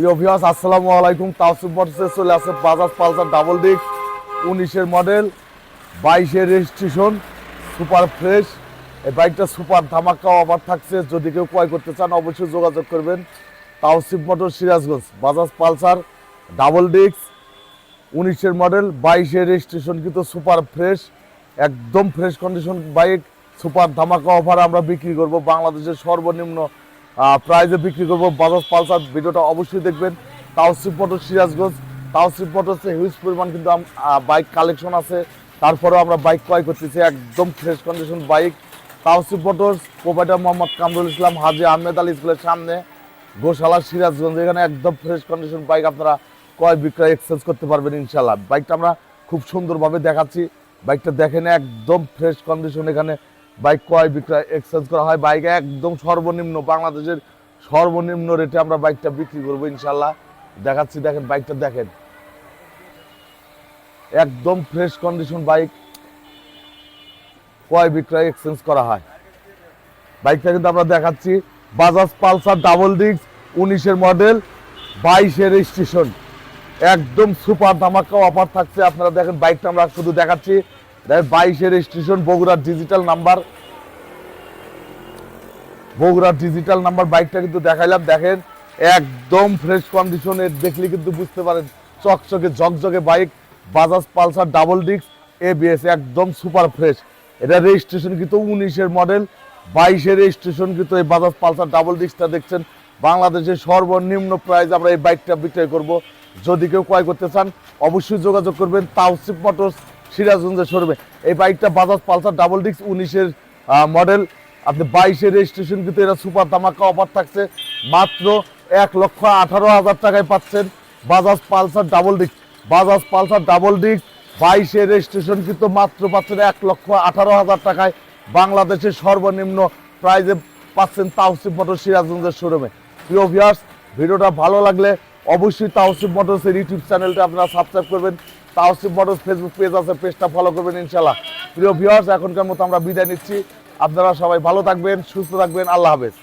প্রিয় ভিউয়ার্স আসসালামু আলাইকুম। তাওসিফ মোটরসে চলে আসে বাজাজ পালসার ডাবল ডিস্ক উনিশের মডেল বাইশের রেজিস্ট্রেশন সুপার ফ্রেশ এই বাইকটা সুপার ধামাকা অফার থাকছে। যদি কেউ ক্রয় করতে চান, অবশ্যই যোগাযোগ করবেন Tausif motor Sirajganj Bajaj Pulsar double disc উনিশের মডেল বাইশের রেজিস্ট্রেশন কিন্তু সুপার ফ্রেশ একদম ফ্রেশ কন্ডিশন বাইক সুপার ধামাকা অফার আমরা বিক্রি করব বাংলাদেশের সর্বনিম্ন প্রাইজে বিক্রি করব বাজাজ পালসার। ভিডিওটা অবশ্যই দেখবেন। তাওসিফ মোটর সিরাজগঞ্জ। তাওসিফ মোটরসে হিউজ পরিমাণ কিন্তু বাইক কালেকশন আছে। তারপরেও আমরা বাইক ক্রয় করতেছি, একদম fresh condition bike Tausif motors, provider Mohammad Kamrul Islam, Haji Ahmed Ali স্কুলের সামনে। গোশালা, সিরাজগঞ্জ, এখানে একদম ফ্রেশ কন্ডিশন বাইক আপনারা ক্রয় বিক্রয় এক্সচেঞ্জ করতে পারবেন ইনশাল্লাহ বাইকটা আমরা খুব সুন্দরভাবে দেখাচ্ছি। বাইকটা দেখেন, একদম ফ্রেশ কন্ডিশন এখানে বাইক ক্রয় বিক্রয় এক্সচেঞ্জ করা হয়। বাইক একদম সর্বনিম্ন, বাংলাদেশের সর্বনিম্ন রেটে আমরা বাইকটা বিক্রি করব ইনশাল্লাহ। দেখাচ্ছি, দেখেন বাইকটা, দেখেন। একদম ফ্রেশ কন্ডিশন বাইক ক্রয় বিক্রয় এক্সচেঞ্জ করা হয়। বাইকটা কিন্তু আমরা দেখাচ্ছি বাজাজ পালসার ডাবল ডিস্ক উনিশের মডেল বাইশের রেজিস্ট্রেশন একদম সুপার ধামাকা অফার থাকছে। আপনারা দেখেন, বাইকটা আমরা শুধু দেখাচ্ছি। বাইশের রেজিস্ট্রেশন বগুড়ার ডিজিটাল নাম্বার বগুড়ার ডিজিটাল নাম্বার বাইকটা কিন্তু দেখাইলাম, দেখেন, একদম ফ্রেশ কন্ডিশনে দেখলে কিন্তু বুঝতে পারেন, চকচকে, ঝকঝকে bike Bajaj Pulsar double disc ABS একদম সুপার ফ্রেশ এটা রেজিস্ট্রেশন কিন্তু উনিশের মডেল বাইশের রেজিস্ট্রেশন কিন্তু এই বাজাজ পালসার ডাবল ডিস্কটা দেখছেন। বাংলাদেশের সর্বনিম্ন প্রাইস আমরা এই বাইকটা বিক্রয় করব। যদি কেউ ক্রয় করতে চান, অবশ্যই যোগাযোগ করবেন তাওসিফ মোটরস সিরাজগঞ্জের শোরুমে। এই বাইকটা বাজাজ পালসার ডাবল ডিস্ক উনিশের মডেল আপনি বাইশের রেজিস্ট্রেশন কিন্তু এরা সুপার ধামাকা অফার থাকছে। মাত্র এক লক্ষ আঠারো হাজার টাকায় পাচ্ছেন Bajaj Pulsar double disc Bajaj Pulsar double disc বাইশের রেজিস্ট্রেশন কিন্তু মাত্র পাচ্ছেন এক লক্ষ আঠারো হাজার টাকায়। বাংলাদেশের সর্বনিম্ন প্রাইজে পাচ্ছেন তাওসিফ মোটর সিরাজগঞ্জের শোরুমে। প্রিয় ভিউয়ার্স ভিডিওটা ভালো লাগলে অবশ্যই তাওসিফ মোটরসের ইউটিউব চ্যানেলটা আপনারা সাবস্ক্রাইব করবেন। তাওসিফ মোটরস ফেসবুক পেজ আছে পেজটা ফলো করবেন ইনশাল্লাহ প্রিয় ভিউয়ার্স এখনকার মতো আমরা বিদায় নিচ্ছি। আপনারা সবাই ভালো থাকবেন, সুস্থ থাকবেন, আল্লাহ হাফেজ।